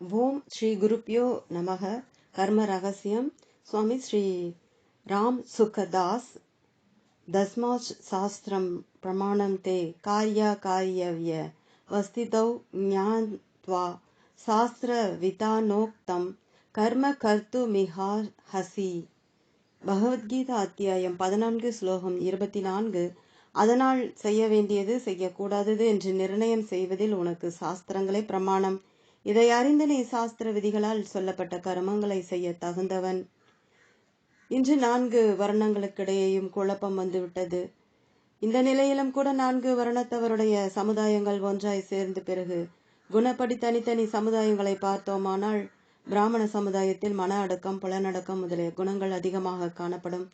ஓம் ஸ்ரீ குருப்யோ நமக. கர்ம ரகசியம். சுவாமி ஸ்ரீ ராம் சுகதாஸ் தஸ்மாச் சாஸ்திரம் பிரமாணம் தே. காரியா காரியவ்ய. வஸ்திதௌ ஞாத்வா. சாஸ்திர விதானோக்தம். கர்ம கர்த்து மிகா ஹசி பகவத்கீதா அத்தியாயம் பதினான்கு ஸ்லோகம் இருபத்தி நான்கு அதனால் செய்ய வேண்டியது செய்யக்கூடாதது என்று நிர்ணயம் செய்வதில் உனக்கு சாஸ்திரங்களே பிரமாணம். இதை அறிந்து நீ சாஸ்திர விதிகளால் சொல்லப்பட்ட கர்மங்களை செய்ய தகுந்தவன். இன்று நான்கு வர்ணங்களுக்கிடையேயும் குழப்பம் வந்துவிட்டது. இந்த நிலையிலும் கூட நான்கு வருணத்தவருடைய சமுதாயங்கள் ஒன்றாய் சேர்ந்து பிறகு குணப்படி தனித்தனி சமுதாயங்களை பார்த்தோமானால் பிராமண சமுதாயத்தில் மன அடக்கம் புலனடக்கம் முதலிய குணங்கள் அதிகமாக காணப்படும்.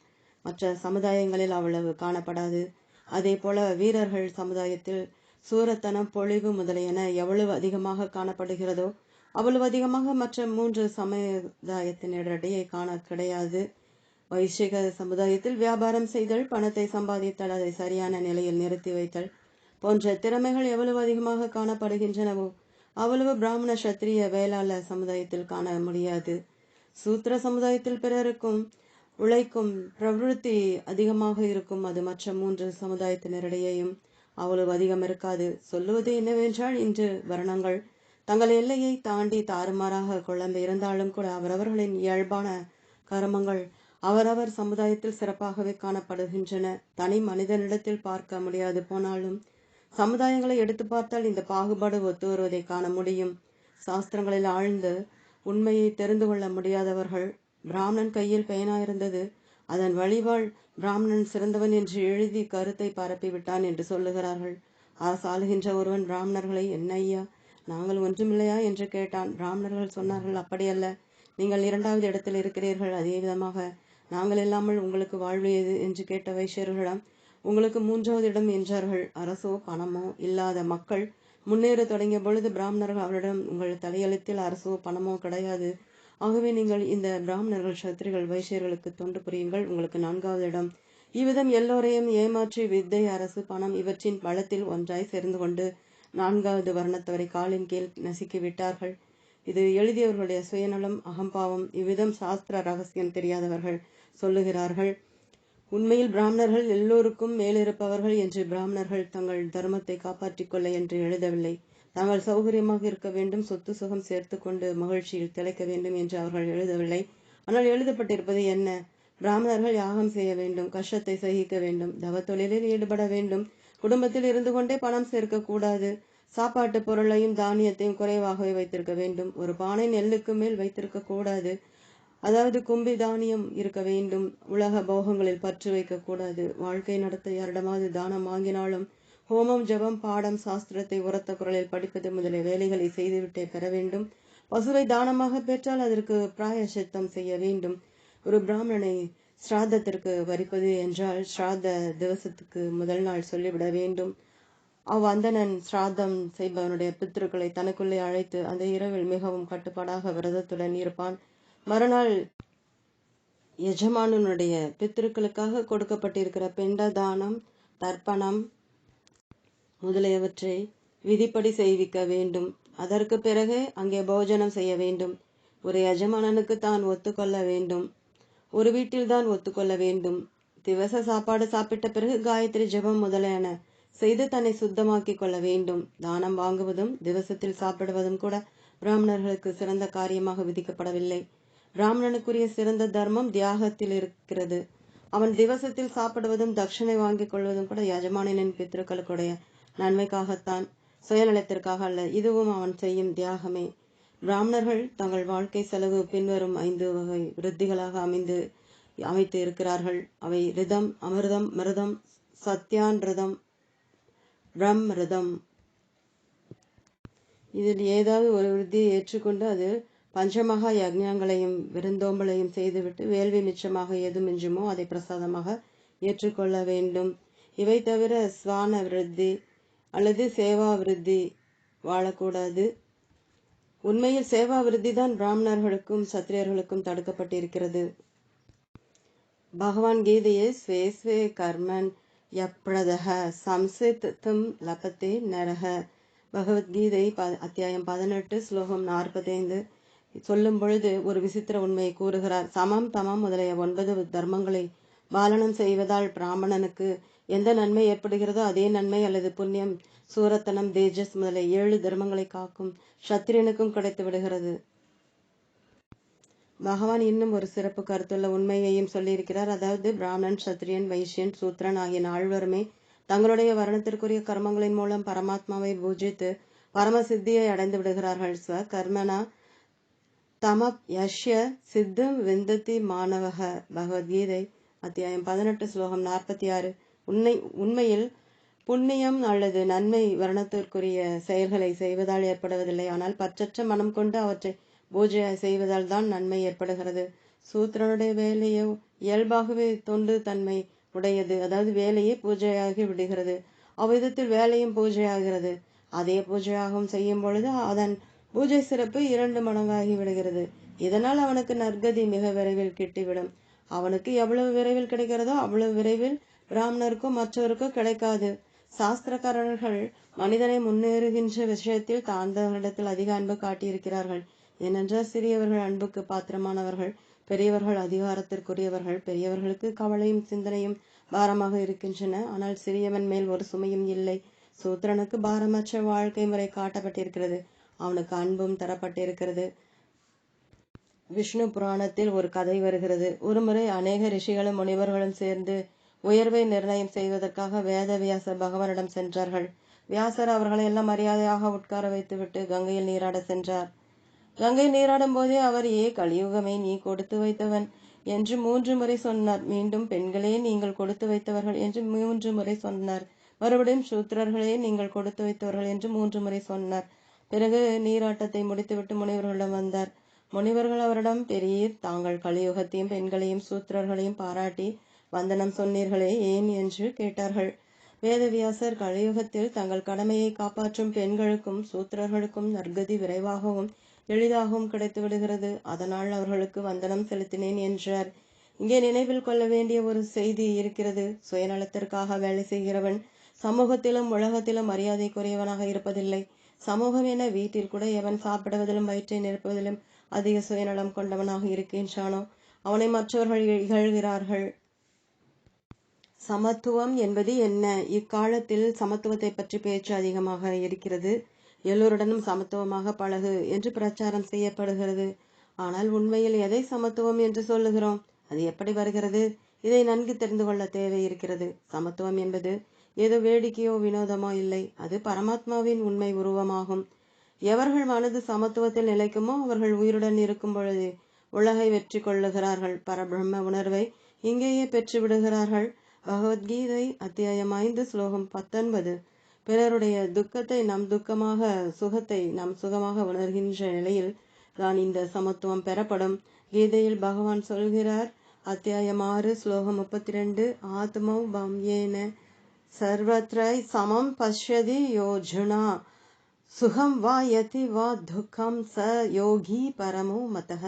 மற்ற சமுதாயங்களில் அவ்வளவு காணப்படாது. அதே போல வீரர்கள் சமுதாயத்தில் சூரத்தனம் பொழிவு முதலியன எவ்வளவு அதிகமாக காணப்படுகிறதோ அவ்வளவு அதிகமாக மற்ற மூன்று சமுதாயத்தினரிடையே காண கிடையாது. வைஷிக சமுதாயத்தில் வியாபாரம் செய்தல் பணத்தை சம்பாதித்தல் அதை சரியான நிலையில் நிறுத்தி வைத்தல் போன்ற திறமைகள் எவ்வளவு அதிகமாக காணப்படுகின்றனவோ அவ்வளவு பிராமண சத்திரிய வேளாளர் சமுதாயத்தில் காண முடியாது. சூத்திர சமுதாயத்தில் பிறருக்கும் உழைக்கும் பிரவருத்தி அதிகமாக இருக்கும். அது மற்ற மூன்று சமுதாயத்தினரிடையேயும் அவ்வளவு அதிகம் இருக்காது. சொல்லுவது என்னவென்றால் இன்று வருணங்கள் தங்கள் எல்லையை தாண்டி தாறுமாறாக குழம்பு இருந்தாலும் கூட அவரவர்களின் இயல்பான கர்மங்கள் அவரவர் சமுதாயத்தில் சிறப்பாகவே காணப்படுகின்றன. தனி மனிதனிடத்தில் பார்க்க முடியாது போனாலும் சமுதாயங்களை எடுத்து பார்த்தால் இந்த பாகுபாடு ஒத்து வருவதை காண முடியும். சாஸ்திரங்களில் ஆழ்ந்து உண்மையை தெரிந்து கொள்ள முடியாதவர்கள் பிராமணன் கையில் பேனா இருந்தது அதன் வழிவாள் பிராமணன் சிறந்தவன் என்று எழுதி கருத்தை பரப்பிவிட்டான் என்று சொல்லுகிறார்கள். அரசாளுகின்ற ஒருவன் பிராமணர்களை என்ன ஐயா நாங்கள் ஒன்றுமில்லையா என்று கேட்டான். பிராமணர்கள் சொன்னார்கள் அப்படியல்ல நீங்கள் இரண்டாவது இடத்தில் இருக்கிறீர்கள் அதே விதமாக நாங்கள் இல்லாமல் உங்களுக்கு வாழ்வு எது என்று கேட்ட வைசியர்களிடம் உங்களுக்கு மூன்றாவது இடம் என்றார்கள். அரசோ பணமோ இல்லாத மக்கள் முன்னேற தொடங்கிய பொழுது பிராமணர்கள் அவரிடம் உங்கள் தலையெழுத்தில் அரசோ பணமோ கிடையாது ஆகவே நீங்கள் இந்த பிராமணர்கள் சத்திரிகள் வைசியர்களுக்கு தொண்டு புரியுங்கள். உங்களுக்கு நான்காவது இடம். இவ்விதம் எல்லோரையும் ஏமாற்றி வித்தை அரசு பணம் இவற்றின் பலத்தில் ஒன்றாய் சேர்ந்து கொண்டு நான்காவது வர்ணத்தவரை காலின் கீழ் நசுக்கி விட்டார்கள். இது எழுதியவர்களுடைய சுயநலம் அகம்பாவம். இவ்விதம் சாஸ்திர ரகசியம் தெரியாதவர்கள் சொல்லுகிறார்கள். உண்மையில் பிராமணர்கள் எல்லோருக்கும் மேலிருப்பவர்கள் என்று பிராமணர்கள் தங்கள் தர்மத்தை காப்பாற்றிக் கொள்ள என்று எழுதவில்லை. தாங்கள் சௌகரியமாக இருக்க வேண்டும் சொத்து சுகம் சேர்த்து கொண்டு மகிழ்ச்சியில் திளைக்க வேண்டும் என்று அவர்கள் எழுதவில்லை. ஆனால் எழுதப்பட்டிருப்பது என்ன? பிராமணர்கள் யாகம் செய்ய வேண்டும் கஷ்டத்தை சகிக்க வேண்டும் தவ தொழிலில் ஈடுபட வேண்டும் குடும்பத்தில் இருந்து கொண்டே பணம் சேர்க்க கூடாது சாப்பாட்டு பொருளையும் தானியத்தையும் குறைவாகவே வைத்திருக்க வேண்டும் ஒரு பானை நெல்லுக்கு மேல் வைத்திருக்க கூடாது அதாவது கும்பி தானியம் இருக்க வேண்டும் உலக போகங்களில் பற்று வைக்க கூடாது வாழ்க்கை நடத்த யாரிடமாவது தானம் வாங்கினாலும் ஹோமம் ஜபம் பாடம் சாஸ்திரத்தை உரத்த குரலில் படிப்பது முதலிய வேலைகளை செய்துவிட்டே பெற வேண்டும். பசுவை தானமாக பெற்றால் அதற்கு பிராயசித்தம் செய்ய வேண்டும். ஒரு பிராமணனை ஸ்ராத்தத்திற்கு வரிப்பது என்றால் ஸ்ராத்த திவசத்துக்கு முதல் நாள் சொல்லிவிட வேண்டும். அவ் அந்தணன் ஸ்ராத்தம் செய்பவனுடைய பித்திருக்களை தனக்குள்ளே அழைத்து அந்த இரவில் மிகவும் கட்டுப்பாடாக விரதத்துடன் இருப்பான். மறுநாள் எஜமானனுடைய பித்திருக்களுக்காக கொடுக்கப்பட்டிருக்கிற பிண்ட தானம் தர்ப்பணம் முதலியவற்றை விதிப்படி செய்விக்க வேண்டும். அதற்கு பிறகு அங்கே போஜனம் செய்ய வேண்டும். ஒரு எஜமானனுக்கு தான் ஒத்துக்கொள்ள வேண்டும். ஒரு வீட்டில் தான் ஒத்துக்கொள்ள வேண்டும். திவச சாப்பாடு சாப்பிட்ட பிறகு காயத்ரி ஜெபம் முதலியன செய்து தன்னை சுத்தமாக்கிக் கொள்ள வேண்டும். தானம் வாங்குவதும் திவசத்தில் சாப்பிடுவதும் கூட பிராமணர்களுக்கு சிறந்த காரியமாக விதிக்கப்படவில்லை. பிராமணனுக்குரிய சிறந்த தர்மம் தியாகத்தில் இருக்கிறது. அவன் திவசத்தில் சாப்பிடுவதும் தட்சணை வாங்கிக் கொள்வதும் கூட யஜமானனின் பித்திருக்களுக்குடைய நன்மைக்காகத்தான் சுயநலத்திற்காக அல்ல இதுவும் அவன் செய்யும் தியாகமே. பிராமணர்கள் தங்கள் வாழ்க்கை செலவு பின்வரும் ஐந்து வகை விருத்திகளாக அமைந்து அமைத்து இருக்கிறார்கள். அவை ரிதம் அமிர்தம் மிருதம் சத்யான் ரிதம் பிரம் ரிதம். இதில் ஏதாவது ஒரு விருத்தியை ஏற்றுக்கொண்டு அது பஞ்சமகா யஜ்ஞங்களையும் விருந்தோம்பலையும் செய்துவிட்டு வேள்வி மிச்சமாக எது மிஞ்சுமோ அதை பிரசாதமாக ஏற்றுக்கொள்ள வேண்டும். இவை தவிர ஸ்வான விருத்தி அல்லது சேவா விருத்தி வாழக்கூடாது. உண்மையில் சேவாவிருத்தி தான் பிராமணர்களுக்கும் சத்திரியர்களுக்கும் தடுக்கப்பட்டிருக்கிறது. பகவான் கீதையை ஸ்வே ஸ்வே கர்மன் யப்ரதக சம்சித்தும் லபத்தே நரக பகவத்கீதை ப அத்தியாயம் பதினெட்டு ஸ்லோகம் நாற்பத்தைந்து சொல்லும் பொழுது ஒரு விசித்திர உண்மையை கூறுகிறார். சமம் தமம் முதலிய ஒன்பது தர்மங்களை பாலனம் செய்வதால் பிராமணனுக்கு எந்த நன்மை ஏற்படுகிறதோ அதே நன்மை அல்லது புண்ணியம் சூரத்தனம் தேஜஸ் முதலிய ஏழு தர்மங்களை காக்கும் சத்திரியனுக்கும் கிடைத்து விடுகிறது. பகவான் இன்னும் ஒரு சிறப்பு கருத்துள்ள உண்மையையும் சொல்லியிருக்கிறார். அதாவது பிராமணன் சத்திரியன் வைசியன் சூத்ரன் ஆகிய நால்வருமே தங்களுடைய வருணத்திற்குரிய கர்மங்களின் மூலம் பரமாத்மாவை பூஜித்து பரமசித்தியை அடைந்து விடுகிறார்கள். ஸ்வ கர்மனா தமப் யஷ்ய சித்தம் விந்ததி மாணவக பகவத்கீதை அத்தியாயம் பதினெட்டு ஸ்லோகம் நாற்பத்தி ஆறு. உண்மை உண்மையில் புண்ணியம் அல்லது நன்மை வர்ணத்திற்குரிய செயல்களை செய்வதால் ஏற்படுவதில்லை. ஆனால் பற்றற்ற மனம் கொண்டு அவற்றை பூஜை செய்வதால் தான் நன்மை ஏற்படுகிறது. சூத்திரனுடைய வேலையோ இயல்பாகவே தொண்டு தன்மை உடையது. அதாவது வேலையே பூஜையாகி விடுகிறது. அவ்விதத்தில் வேலையும் பூஜையாகிறது. அதே பூஜையாகவும் செய்யும் பொழுது அதன் பூஜை சிறப்பு இரண்டு மடங்காகி விடுகிறது. இதனால் அவனுக்கு நற்கதி மிக விரைவில் கிட்டிவிடும். அவனுக்கு எவ்வளவு விரைவில் கிடைக்கிறதோ அவ்வளவு விரைவில் பிராமணருக்கும் மற்றவருக்கும் கிடைக்காது. சாஸ்திரக்காரர்கள் மனிதனை முன்னேறுகின்ற விஷயத்தில் தாழ்ந்தவர்களிடத்தில் அதிக அன்பு காட்டியிருக்கிறார்கள். ஏனென்றால் சிறியவர்கள் அன்புக்கு பாத்திரமானவர்கள் பெரியவர்கள் அதிகாரத்திற்குரியவர்கள் பெரியவர்களுக்கு கவலையும் சிந்தனையும் பாரமாக இருக்கின்றன. ஆனால் சிறியவன் மேல் ஒரு சுமையும் இல்லை. சூத்திரனுக்கு பாரமற்ற வாழ்க்கை முறை காட்டப்பட்டிருக்கிறது. அவனுக்கு அன்பும் தரப்பட்டிருக்கிறது. விஷ்ணு புராணத்தில் ஒரு கதை வருகிறது. ஒருமுறை அநேக ரிஷிகளும் முனிவர்களும் சேர்ந்து உயர்வை நிர்ணயம் செய்வதற்காக வேதவியாச பகவானிடம் சென்றார்கள். வியாசர் அவர்களை எல்லாம் மரியாதையாக உட்கார வைத்துவிட்டு கங்கையில் நீராட சென்றார். கங்கை நீராடும் போதே அவர் ஏ கலியுகமே நீ கொடுத்து வைத்தவன் என்று மூன்று முறை சொன்னார். மீண்டும் பெண்களே நீங்கள் கொடுத்து வைத்தவர்கள் என்று மூன்று முறை சொன்னார். மறுபடியும் சூத்திரர்களே நீங்கள் கொடுத்து வைத்தவர்கள் என்று மூன்று முறை சொன்னார். பிறகு நீராட்டத்தை முடித்துவிட்டு முனிவர்களிடம் வந்தார். முனிவர்கள் அவரிடம் பெரியர் தாங்கள் கலியுகத்தையும் பெண்களையும் சூத்திரர்களையும் பாராட்டி வந்தனம் சொன்னீர்களே ஏன்? என்று கேட்டார்கள். வேதவியாசர் கலியுகத்தில் தங்கள் கடமையை காப்பாற்றும் பெண்களுக்கும் சூத்திரர்களுக்கும் நற்கதி விரைவாகவும் எளிதாகவும் கிடைத்து விடுகிறது அதனால் அவர்களுக்கு வந்தனம் செலுத்தினேன் என்றார். இங்கே நினைவில் கொள்ள வேண்டிய ஒரு செய்தி இருக்கிறது. சுயநலத்திற்காக வேலை செய்கிறவன் சமூகத்திலும் உலகத்திலும் மரியாதைக்குரியவனாக இருப்பதில்லை. சமூகம் என வீட்டில் கூட எவன் சாப்பிடுவதிலும் வயிற்றை நிரப்புவதிலும் அதிக சுயநலம் கொண்டவனாக இருக்கின்றானோ அவனை மற்றவர்கள் இகழ்கிறார்கள். சமத்துவம் என்பது என்ன? இக்காலத்தில் சமத்துவத்தை பற்றி பேச்சு அதிகமாக இருக்கிறது. எல்லோருடனும் சமத்துவமாக பழகு என்று பிரச்சாரம் செய்யப்படுகிறது. ஆனால் உண்மையில் எதை சமத்துவம் என்று சொல்லுகிறோம்? அது எப்படி வருகிறது? இதை நன்கு தெரிந்து கொள்ள தேவை இருக்கிறது. சமத்துவம் என்பது ஏதோ வேடிக்கையோ வினோதமோ இல்லை. அது பரமாத்மாவின் உண்மை உருவமாகும். எவர்கள் மனது சமத்துவத்தில் நிலைக்குமோ அவர்கள் உயிருடன் இருக்கும் பொழுது உலகை வெற்றி கொள்ளுகிறார்கள். பரபிரம்ம உணர்வை இங்கேயே பெற்று விடுகிறார்கள் பகவத்கீதை அத்தியாயம் ஐந்து ஸ்லோகம் பத்தொன்பது. பிறருடைய துக்கத்தை நம் துக்கமாக சுகத்தை நாம் சுகமாக உணர்கின்ற நிலையில் தான் இந்த சமத்துவம் பெறப்படும். கீதையில் பகவான் சொல்கிறார் அத்தியாயம் ஆறு ஸ்லோகம் முப்பத்தி ரெண்டு ஆத்மோ பம்யேன சர்வத்ரை சமம் பஷ்யதி யோஜுனா. சுகம் வா யதி வா துக்கம் ச யோகி பரமோ மதக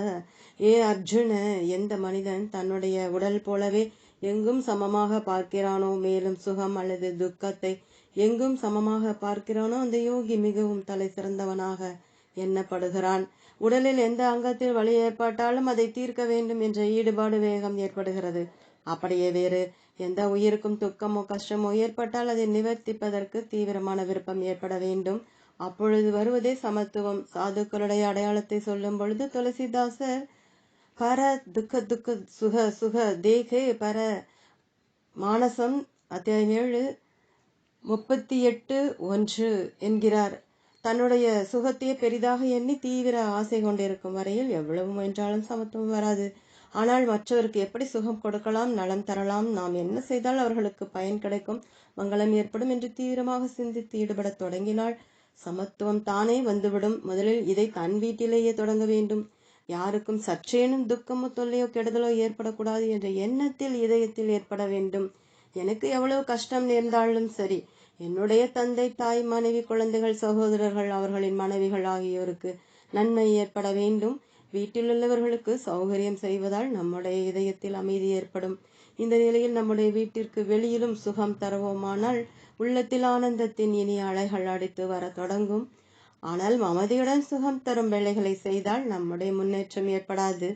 ஏ அர்ஜுன எந்த மனிதன் தன்னுடைய உடல் போலவே எங்கும் சமமாக பார்க்கிறானோ மேலும் சுகம் அல்லது துக்கத்தை எங்கும் சமமாக பார்க்கிறானோ அந்த யோகி மிகவும் தலை சிறந்தவனாக எண்ணப்படுகிறான். உடலில் எந்த அங்கத்தில் வலி ஏற்பட்டாலும் அதை தீர்க்க வேண்டும் என்ற ஈடுபாடு வேகம் ஏற்படுகிறது. அப்படியே வேறு எந்த உயிருக்கும் துக்கமோ கஷ்டமோ ஏற்பட்டால் அதை நிவர்த்திப்பதற்கு தீவிரமான விருப்பம் ஏற்பட வேண்டும். அப்பொழுது வருவதே சமத்துவம். சாதுக்களுடைய அடையாளத்தை சொல்லும் பொழுது துளசிதாசர் பர துக்க துக்க சுக சுக தேகே பர மானசம் அத்தியாயம் ஏழு முப்பத்தி எட்டு ஒன்று என்கிறார். தன்னுடைய சுகத்தையே பெரிதாக எண்ணி தீவிர ஆசை கொண்டிருக்கும் வரையில் எவ்வளவு முயன்றாலும் சமத்துவம் வராது. ஆனால் மற்றவருக்கு எப்படி சுகம் கொடுக்கலாம் நலம் தரலாம் நாம் என்ன செய்தால் அவர்களுக்கு பயன் கிடைக்கும் மங்களம் ஏற்படும் என்று தீவிரமாக சிந்தித்து ஈடுபடத் தொடங்கினால் சமத்துவம் தானே வந்துவிடும். முதலில் இதை தன் வீட்டிலேயே தொடங்க வேண்டும். யாருக்கும் சற்றேனும் துக்கமோ தொல்லையோ கெடுதலோ ஏற்படக்கூடாது என்ற எண்ணத்தில் இதயத்தில் ஏற்பட வேண்டும். எனக்கு எவ்வளவு கஷ்டம் நேர்ந்தாலும் சரி என்னுடைய தந்தை தாய் மனைவி குழந்தைகள் சகோதரர்கள் அவர்களின் மனைவிகள் ஆகியோருக்கு நன்மை ஏற்பட வேண்டும். வீட்டில் உள்ளவர்களுக்கு சௌகரியம் செய்வதால் நம்முடைய இதயத்தில் அமைதி ஏற்படும். இந்த நிலையில் நம்முடைய வீட்டிற்கு வெளியிலும் சுகம் தருவோமானால் உள்ளத்தில் ஆனந்தத்தின் இனிய அலைகள் அடித்து வரத் தொடங்கும். ஆனால் மமதியுடன் சுகம் தரும் வேலைகளை செய்தால் நம்முடைய முன்னேற்றம் ஏற்படாது.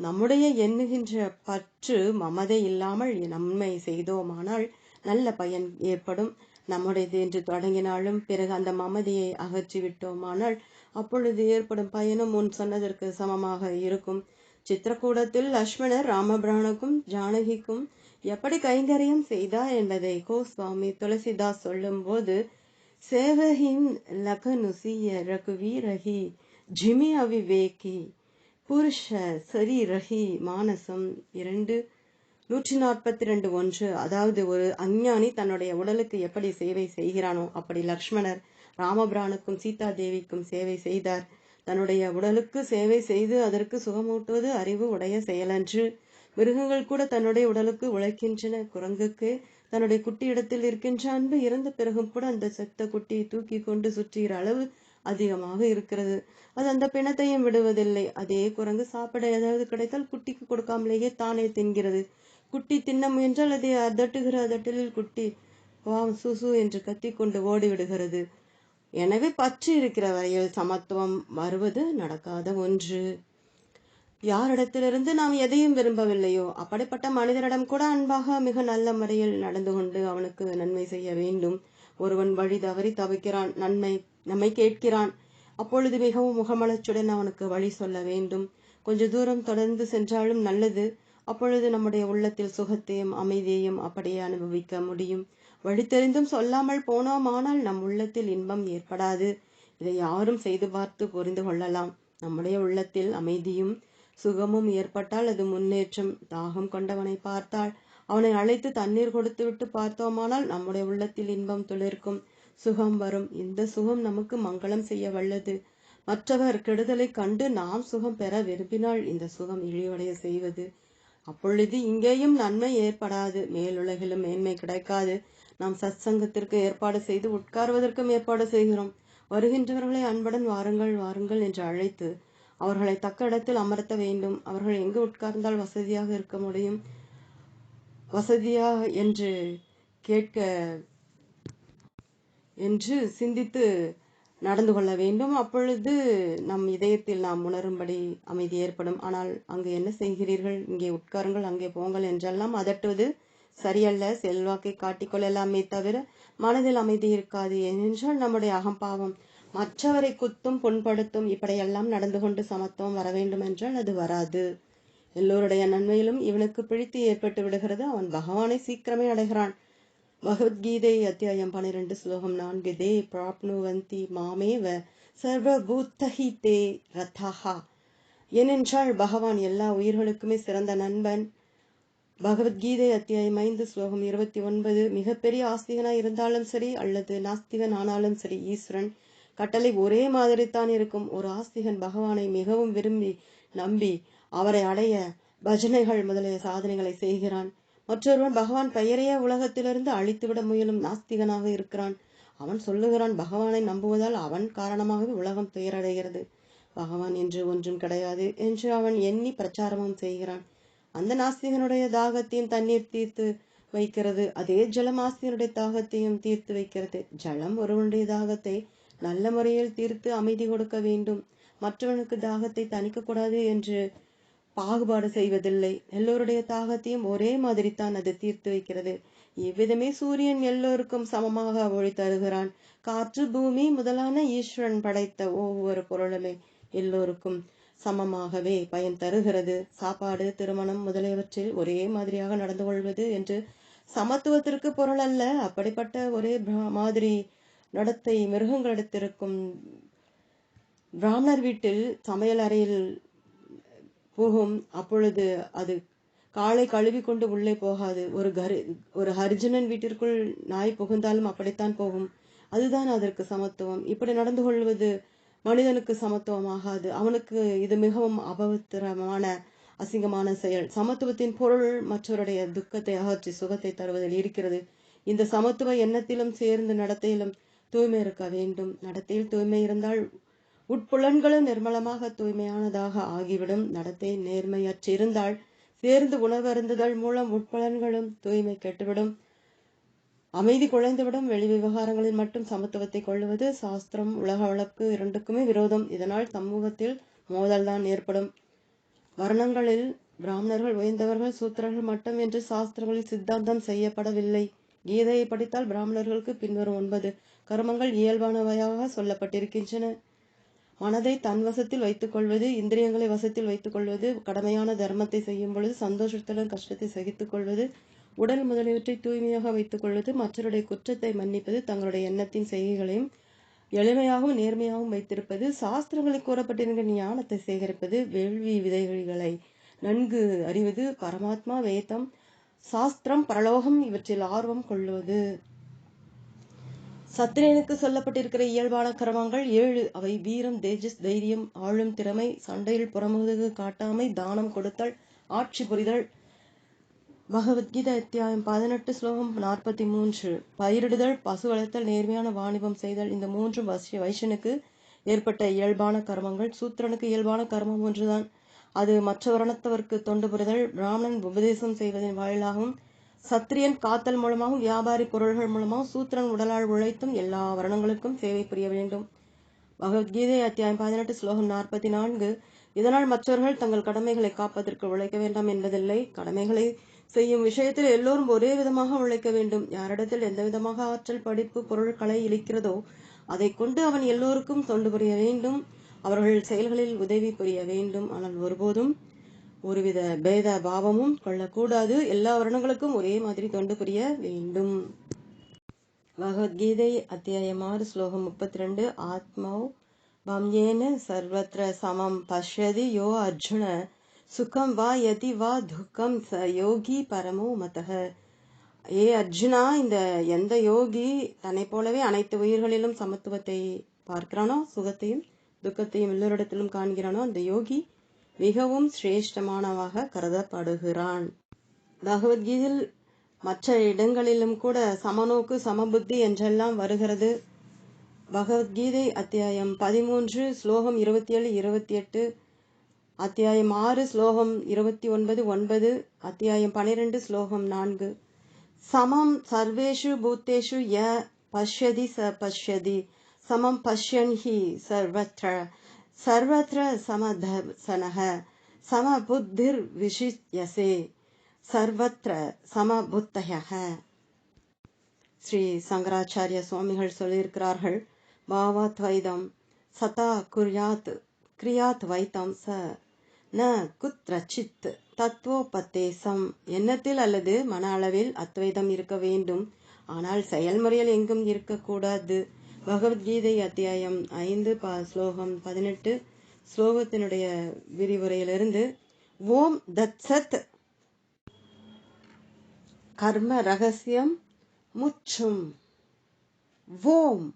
நம்முடைய எண்ணுகின்ற பற்று மமதை இல்லாமல் நம்மை செய்தோமானால் நல்ல பயன் ஏற்படும். நம்முடையது என்று தொடங்கினாலும் பிறகு அந்த மமதியை அகற்றி விட்டோமானால் அப்பொழுது ஏற்படும் பயனும் முன் சொன்னதற்கு சமமாக இருக்கும். சித்திரக்கூடத்தில் லக்ஷ்மணர் ராமபிரானுக்கும் ஜானகிக்கும் எப்படி கைங்கரியம் செய்தார் என்பதை கோஸ்வாமி துளசிதாஸ் சொல்லும்போது சேவஹிம் லகனுசிய ரகுவி ரஹி ஜிமி அவிவேகி புருஷ சரி ரஹி மானசம் இரண்டு நூற்றி நாற்பத்தி ரெண்டு ஒன்று. அதாவது ஒரு அஞ்ஞானி தன்னுடைய உடலுக்கு எப்படி சேவை செய்கிறானோ அப்படி லக்ஷ்மணர் ராமபிரானுக்கும் சீதா தேவிக்கும் சேவை செய்தார். தன்னுடைய உடலுக்கு சேவை செய்து அதற்கு சுகமூட்டுவது அறிவு உடைய செயலன்று. மிருகங்கள் கூட தன்னுடைய உடலுக்கு உழைக்கின்றன. குரங்குக்கு தன்னுடைய குட்டி இடத்தில் இருக்கின்ற அன்பு இறந்த பிறகும் கூட அந்த செத்த குட்டியை தூக்கி கொண்டு சுற்றுகிற அளவு அதிகமாக இருக்கிறது. அது அந்த பிணத்தையும் விடுவதில்லை. அதே குரங்கு சாப்பிட ஏதாவது கிடைத்தால் குட்டிக்கு கொடுக்காமலேயே தானே தின்கிறது. குட்டி தின்ன முயன்றால் அதை அதட்டுகிற அதட்டலில் குட்டி வா சுசு என்று கத்திக்கொண்டு ஓடிவிடுகிறது. எனவே பற்று இருக்கிற வரையில் சமத்துவம் வருவது நடக்காத ஒன்று. யாரிடத்திலிருந்து நாம் எதையும் விரும்பவில்லையோ அப்படிப்பட்ட மனிதரிடம் கூட அன்பாக மிக நல்ல முறையில் நடந்து கொண்டு அவனுக்கு நன்மை செய்ய வேண்டும். ஒருவன் வழி தவறி தவிக்கிறான் நன்மை நம்மை கேட்கிறான். அப்பொழுது மிகவும் முகமலச்சுடன் அவனுக்கு வழி சொல்ல வேண்டும். கொஞ்ச தூரம் தொடர்ந்து சென்றாலும் நல்லது. அப்பொழுது நம்முடைய உள்ளத்தில் சுகத்தையும் அமைதியையும் அப்படியே அனுபவிக்க முடியும். வழி தெரிந்தும் சொல்லாமல் போனோமானால் நம் உள்ளத்தில் இன்பம் ஏற்படாது. இதை யாரும் செய்து பார்த்து புரிந்து கொள்ளலாம். நம்முடைய உள்ளத்தில் அமைதியும் சுகமும் ஏற்பட்டால் அது முன்னேற்றம். தாகம் கொண்டவனை பார்த்தால் அவனை அழைத்து தண்ணீர் கொடுத்து விட்டு பார்த்தோமானால் நம்முடைய உள்ளத்தில் இன்பம் துளிர்க்கும். சுகம் வரும். இந்த சுகம் நமக்கு மங்களம் செய்ய வல்லது. மற்றவர் கெடுதலை கண்டு நாம் சுகம் பெற விரும்பினால் இந்த சுகம் இழிவடைய செய்வது. அப்பொழுது இங்கேயும் நன்மை ஏற்படாது. மேலுலகிலும் மேன்மை கிடைக்காது. நாம் சத்சங்கத்திற்கு ஏற்பாடு செய்து உட்கார்வதற்கும் ஏற்பாடு செய்கிறோம். வருகின்றவர்களை அன்புடன் வாருங்கள் வாருங்கள் என்று அழைத்து அவர்களை தக்க இடத்தில் அமர்த்த வேண்டும். அவர்கள் எங்கு உட்கார்ந்தால் வசதியாக இருக்க முடியும்? வசதியா என்று கேட்க என்று சிந்தித்து நடந்து கொள்ள வேண்டும். அப்பொழுது நம் இதயத்தில் நாம் உணரும்படி அமைதி ஏற்படும். ஆனால் அங்கு என்ன செய்கிறீர்கள்? இங்கே உட்காருங்கள் அங்கே போங்கள் என்றெல்லாம் அதட்டுவது சரியல்ல. செல்வாக்கை காட்டிக்கொள்ளலாமே தவிர மனதில் அமைதி இருக்காது. ஏனென்றால் நம்முடைய அகம்பாவம் மற்றவரை குத்தும் புண்படுத்தும் இப்படியெல்லாம் நடந்து கொண்டு சமத்துவம் வர வேண்டும் என்றால் அது வராது. எல்லோருடைய நன்மையிலும் இவனுக்கு பிழித்து ஏற்பட்டு விடுகிறது. அவன் பகவானை சீக்கிரமே அடைகிறான். பகவத்கீதை அத்தியாயம் பனிரெண்டு ஸ்லோகம் நான்கு. தே பிராப்னுவந்தி மாமேவ சர்வபூத்தஹி தே ரதஹா. ஏனென்றால் பகவான் எல்லா உயிர்களுக்குமே சிறந்த நண்பன். பகவத்கீதை அத்தியாயம் ஐந்து ஸ்லோகம் இருபத்தி ஒன்பது. மிகப்பெரிய ஆஸ்திகனாக இருந்தாலும் சரி அல்லது நாஸ்திகன் ஆனாலும் சரி ஈஸ்வரன். கட்டளை ஒரே மாதிரித்தான் இருக்கும். ஒரு ஆஸ்திகன் பகவானை மிகவும் விரும்பி நம்பி அவரை அடைய பஜனைகள் முதலிய சாதனைகளை செய்கிறான். மற்றொருவன் பகவான் பெயரையே உலகத்திலிருந்து அழித்துவிட முயலும் நாஸ்திகனாக இருக்கிறான். அவன் சொல்லுகிறான் பகவானை நம்புவதால் அவன் காரணமாகவே உலகம் துயரடைகிறது. பகவான் என்று ஒன்றும் கிடையாது என்று அவன் எண்ணி பிரச்சாரமும் செய்கிறான். அந்த நாஸ்திகனுடைய தாகத்தையும் தண்ணீர் தீர்த்து வைக்கிறது. அதே ஜலம் ஆஸ்திகனுடைய தாகத்தையும் தீர்த்து வைக்கிறது. ஜலம் ஒருவனுடைய தாகத்தை நல்ல முறையில் தீர்த்து அமைதி கொடுக்க வேண்டும். மற்றவனுக்கு தாகத்தை தணிக்க கூடாது என்று பாகுபாடு செய்வதில்லை. எல்லோருடைய தாகத்தையும் ஒரே மாதிரி தான் அது தீர்த்து வைக்கிறது. இவ்விதமே சூரியன் எல்லோருக்கும் சமமாக ஒளி தருகிறான். காற்று பூமி முதலான ஈஸ்வரன் படைத்த ஒவ்வொரு பொருளுமே எல்லோருக்கும் சமமாகவே பயன் தருகிறது. சாப்பாடு திருமணம் முதலியவற்றில் ஒரே மாதிரியாக நடந்து கொள்வது என்று சமத்துவத்திற்கு பொருள் அல்ல. அப்படிப்பட்ட ஒரே மாதிரி நடத்தை மிருகங்களிடத்திருக்கும் பிராமணர் வீட்டில் சமையல் அறையில் போகும். அப்பொழுது அது காலை கழுவி கொண்டு உள்ளே போகாது. ஒரு கரு ஒரு ஹரிஜனன் வீட்டிற்குள் நாய் புகுந்தாலும் அப்படித்தான் போகும். அதுதான் அதற்கு சமத்துவம். இப்படி நடந்து கொள்வது மனிதனுக்கு சமத்துவமாகாது அவனுக்கு இது மிகவும் அபவித்திரமான அசிங்கமான செயல். சமத்துவத்தின் பொருள் மற்றவருடைய துக்கத்தை அகற்றி சுகத்தை தருவதில் இருக்கிறது. இந்த சமத்துவ எண்ணத்திலும் சேர்ந்து நடத்தையிலும் தூய்மை இருக்க வேண்டும். நடத்தையில் தூய்மை இருந்தால் உட்புலன்களும் நிர்மலமாக தூய்மையானதாக ஆகிவிடும். நடத்தை நேர்மையற்றிருந்தால் சேர்ந்து உணவருந்துதல் மூலம் உட்புலன்களும் தூய்மை கெட்டுவிடும். அமைதி குலைந்துவிடும். வெளி விவகாரங்களில் மட்டும் சமத்துவத்தை கொள்ளுவது சாஸ்திரம் உலக வழக்கு இரண்டுக்குமே விரோதம். இதனால் சமூகத்தில் மோதல்தான் ஏற்படும். வர்ணங்களில் பிராமணர்கள் உயர்ந்தவர்கள் சூத்திரர்கள் மட்டும் என்று சாஸ்திரங்களில் சித்தாந்தம் செய்யப்படவில்லை. கீதையை படித்தால் பிராமணர்களுக்கு பின்வரும் ஒன்பது. கர்மங்கள் இயல்பானவையாக சொல்லப்பட்டிருக்கின்றன. மனதை தன் வசத்தில் வைத்துக் கொள்வது இந்திரியங்களை வசத்தில் வைத்துக் கொள்வது கடமையான தர்மத்தை செய்யும் பொழுது சந்தோஷத்துடன் கஷ்டத்தை சகித்துக் கொள்வது உடல் முதலியவற்றை தூய்மையாக வைத்துக் கொள்வது மற்றவருடைய குற்றத்தை மன்னிப்பது தங்களுடைய எண்ணத்தின் செய்கைகளையும் எளிமையாகவும் நேர்மையாகவும் வைத்திருப்பது சாஸ்திரங்களில் கூறப்பட்டிருக்கிற ஞானத்தை சேகரிப்பது வேள்வி விதைகளை நன்கு அறிவது பரமாத்மா வேதம் சாஸ்திரம் பரலோகம் இவற்றில் ஆர்வம் கொள்வது. சத்திரியனுக்கு சொல்லப்பட்டிருக்கிற இயல்பான கர்மங்கள் ஏழு. அவை வீரம் தேஜஸ் தைரியம் ஆளும் திறமை சண்டையில் புறமுதுகு காட்டாமை தானம் கொடுத்தல் ஆட்சி புரிதல். பகவத்கீதை அத்தியாயம் பதினெட்டு ஸ்லோகம் நாற்பத்தி மூன்று. பயிரிடுதல் பசு வளர்த்தல் நேர்மையான வாணிபம் செய்தல். இந்த மூன்று வசிய வைஷனுக்கு ஏற்பட்ட இயல்பான கர்மங்கள். சூத்திரனுக்கு இயல்பான கர்மம் ஒன்றுதான். அது மற்ற வர்ணத்தவருக்கு தொண்டு புரிதல். பிராமணன் உபதேசம் செய்வதன் வாயிலாகவும் சத்திரியன் காத்தல் மூலமாகவும் வியாபாரி பொருள்கள் மூலமாகவும் சூத்திரன் உடலால் உழைத்தும் எல்லா வருணங்களுக்கும் சேவை புரிய வேண்டும். பகவத்கீதை அத்தியாயம் பதினெட்டு ஸ்லோகம் நாற்பத்தி நான்கு இதனால் மற்றவர்கள் தங்கள் கடமைகளை காப்பதற்கு உழைக்க வேண்டாம் என்பதில்லை. கடமைகளை செய்யும் விஷயத்தில் எல்லோரும் ஒரே விதமாக உழைக்க வேண்டும். யாரிடத்தில் எந்த விதமாக ஆற்றல் படிப்பு பொருள் கலை இழிக்கிறதோ அதை கொண்டு அவன் எல்லோருக்கும் தொண்டு புரிய வேண்டும். அவர்கள் செயல்களில் உதவி புரிய வேண்டும். ஆனால் ஒருபோதும் ஒருவித பேத பாவமும் கொள்ளக்கூடாது. எல்லா வருணங்களுக்கும் ஒரே மாதிரி தொண்டு புரிய வேண்டும். பகவத்கீதை அத்தியாயம் ஆறு ஸ்லோகம் முப்பத்தி ரெண்டு ஆத்மௌ பம்யேன சர்வத்திர சமம். பஷ்யதி யோ அர்ஜுன. சுகம் வா யதி வா துக்கம் ச யோகி பரமோ மதக ஏ அர்ஜுனா இந்த எந்த யோகி தன்னை போலவே அனைத்து உயிர்களிலும் சமத்துவத்தை பார்க்கிறானோ சுகத்தையும் துக்கத்தையும் எல்லோரிடத்திலும் காண்கிறானோ அந்த யோகி மிகவும் சிரேஷ்டமானவாக கருதப்படுகிறான். பகவத்கீதையில் மற்ற இடங்களிலும் கூட சமநோக்கு சமபுத்தி என்றெல்லாம் வருகிறது. பகவத்கீதை அத்தியாயம் பதிமூன்று ஸ்லோகம் இருபத்தி ஏழு இருபத்தி எட்டு அத்தியாயம் ஆறு ஸ்லோகம் இருபத்தி ஒன்பது ஒன்பது அத்தியாயம் பனிரெண்டு ஸ்லோகம் நான்கு. சமம் சர்வேஷு பூத்தேஷு ய பஷ்யதி ச பஷ்யதி சமம் பஷ்யன் ஹி சர்வற்ற சர்வத்ர சமதர்சனக சமபுத்திர் விஷியசே சர்வத்ர சமபுத்தயக ஸ்ரீ சங்கராச்சாரிய சுவாமிகள் சொல்லியிருக்கிறார்கள் பாவாத்வைதம் சதா குர்யாத் கிரியாத் வைத்தம் ச ந குத்ரச்சித் தத்துவோபத்தேசம் எண்ணத்தில் அல்லது மன அளவில் அத்வைதம் இருக்க வேண்டும். ஆனால் செயல்முறையில் எங்கும் இருக்கக்கூடாது. பகவத்கீதை அத்தியாயம் ஐந்து ப ஸ்லோகம் பதினெட்டு ஸ்லோகத்தினுடைய விரிவுரையிலிருந்து ஓம் தத் சத் கர்ம ரகசியம் முற்றும். ஓம்